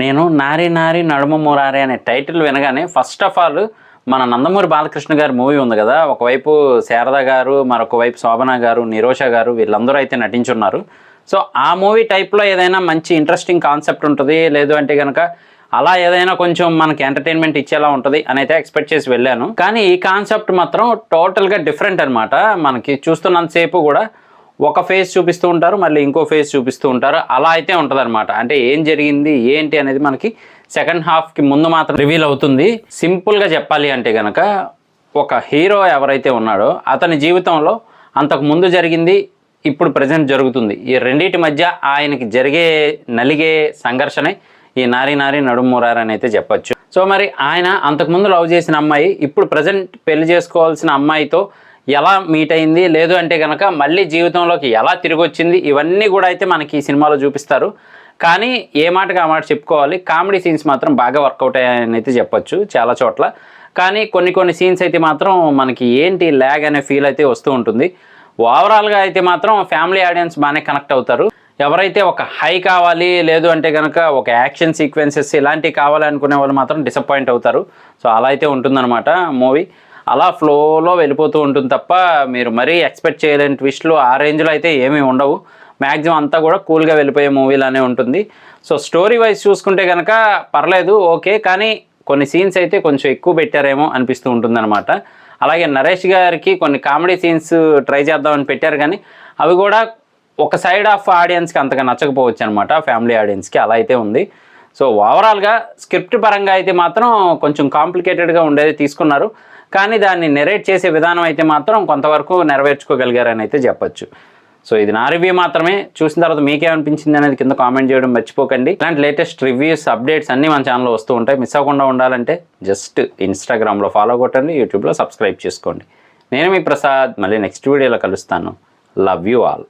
నేను నారి నారి నడుమ మురారి అనే టైటిల్ వినగానే ఫస్ట్ ఆఫ్ ఆల్ మన నందమూరి బాలకృష్ణ గారి మూవీ ఉంది కదా ఒకవైపు శారద గారు మరొక వైపు శోభన గారు నిరోష గారు వీళ్ళందరూ అయితే నటించున్నారు. సో ఆ మూవీ టైప్లో ఏదైనా మంచి ఇంట్రెస్టింగ్ కాన్సెప్ట్ ఉంటుంది లేదు అంటే కనుక అలా ఏదైనా కొంచెం మనకి ఎంటర్టైన్మెంట్ ఇచ్చేలా ఉంటుంది అని అయితే ఎక్స్పెక్ట్ చేసి వెళ్ళాను. కానీ ఈ కాన్సెప్ట్ మాత్రం టోటల్గా డిఫరెంట్ అనమాట మనకి చూస్తున్నంతసేపు కూడా ఒక ఫేస్ చూపిస్తూ ఉంటారు మళ్ళీ ఇంకో ఫేస్ చూపిస్తూ ఉంటారు. అలా అయితే ఉంటుంది అంటే ఏం జరిగింది ఏంటి అనేది మనకి సెకండ్ హాఫ్కి ముందు మాత్రం రివీల్ అవుతుంది. సింపుల్గా చెప్పాలి అంటే కనుక ఒక హీరో ఎవరైతే ఉన్నాడో అతని జీవితంలో అంతకు ముందు జరిగింది ఇప్పుడు ప్రజెంట్ జరుగుతుంది. ఈ రెండింటి మధ్య ఆయనకి జరిగే నలిగే సంఘర్షణే ఈ నారి నారి నడుమూరారని అయితే చెప్పచ్చు. సో మరి ఆయన అంతకుముందు లవ్ చేసిన అమ్మాయి ఇప్పుడు ప్రజెంట్ పెళ్ళి చేసుకోవాల్సిన అమ్మాయితో ఎలా మీట్ అయింది? లేదు అంటే కనుక మళ్ళీ జీవితంలోకి ఎలా తిరిగి వచ్చింది ఇవన్నీ కూడా అయితే మనకి ఈ సినిమాలో చూపిస్తారు. కానీ ఏ మాటగా ఆ మాట చెప్పుకోవాలి? కామెడీ సీన్స్ మాత్రం బాగా వర్కౌట్ అయ్యాయని అయితే చెప్పొచ్చు చాలా చోట్ల. కానీ కొన్ని కొన్ని సీన్స్ అయితే మాత్రం మనకి ఏంటి ల్యాగ్ అనే ఫీల్ అయితే వస్తూ ఉంటుంది. ఓవరాల్గా అయితే మాత్రం ఫ్యామిలీ ఆడియన్స్ బాగానే కనెక్ట్ అవుతారు. ఎవరైతే ఒక హై కావాలి లేదు అంటే కనుక ఒక యాక్షన్ సీక్వెన్సెస్ ఇలాంటివి కావాలి అనుకునే వాళ్ళు మాత్రం డిసప్పాయింట్ అవుతారు. సో అలా అయితే ఉంటుందన్నమాట మూవీ అలా ఫ్లోలో వెళ్ళిపోతూ ఉంటుంది తప్ప మీరు మరీ ఎక్స్పెక్ట్ చేయలేని ట్విస్ట్లు ఆ రేంజ్లో అయితే ఏమీ ఉండవు. మ్యాక్సిమం అంతా కూడా కూల్గా వెళ్ళిపోయే మూవీలానే ఉంటుంది. సో స్టోరీ వైజ్ చూసుకుంటే కనుక పర్లేదు ఓకే కానీ కొన్ని సీన్స్ అయితే కొంచెం ఎక్కువ పెట్టారేమో అనిపిస్తూ ఉంటుందన్నమాట. అలాగే నరేష్ గారికి కొన్ని కామెడీ సీన్స్ ట్రై చేద్దామని పెట్టారు కానీ అవి కూడా ఒక సైడ్ ఆఫ్ ఆడియన్స్కి అంతగా నచ్చకపోవచ్చు అనమాట ఫ్యామిలీ ఆడియన్స్కి అలా అయితే ఉంది. సో ఓవరాల్గా స్క్రిప్ట్ పరంగా అయితే మాత్రం కొంచెం కాంప్లికేటెడ్గా ఉండేది తీసుకున్నారు. కానీ దాన్ని నెరేట్ చేసే విధానం అయితే మాత్రం కొంతవరకు నెరవేర్చుకోగలిగారని అయితే చెప్పొచ్చు. సో ఇది నా రివ్యూ మాత్రమే. చూసిన తర్వాత మీకేమనిపించింది అనేది కింద కామెంట్ చేయడం మర్చిపోకండి. ఇలాంటి లేటెస్ట్ రివ్యూస్ అప్డేట్స్ అన్నీ మన ఛానల్లో వస్తూ ఉంటాయి. మిస్ అవ్వకుండా ఉండాలంటే జస్ట్ ఇన్స్టాగ్రామ్లో ఫాలో కొట్టండి యూట్యూబ్లో సబ్స్క్రైబ్ చేసుకోండి. నేను మీ ప్రసాద్. మళ్ళీ నెక్స్ట్ వీడియోలో కలుస్తాను. Love you all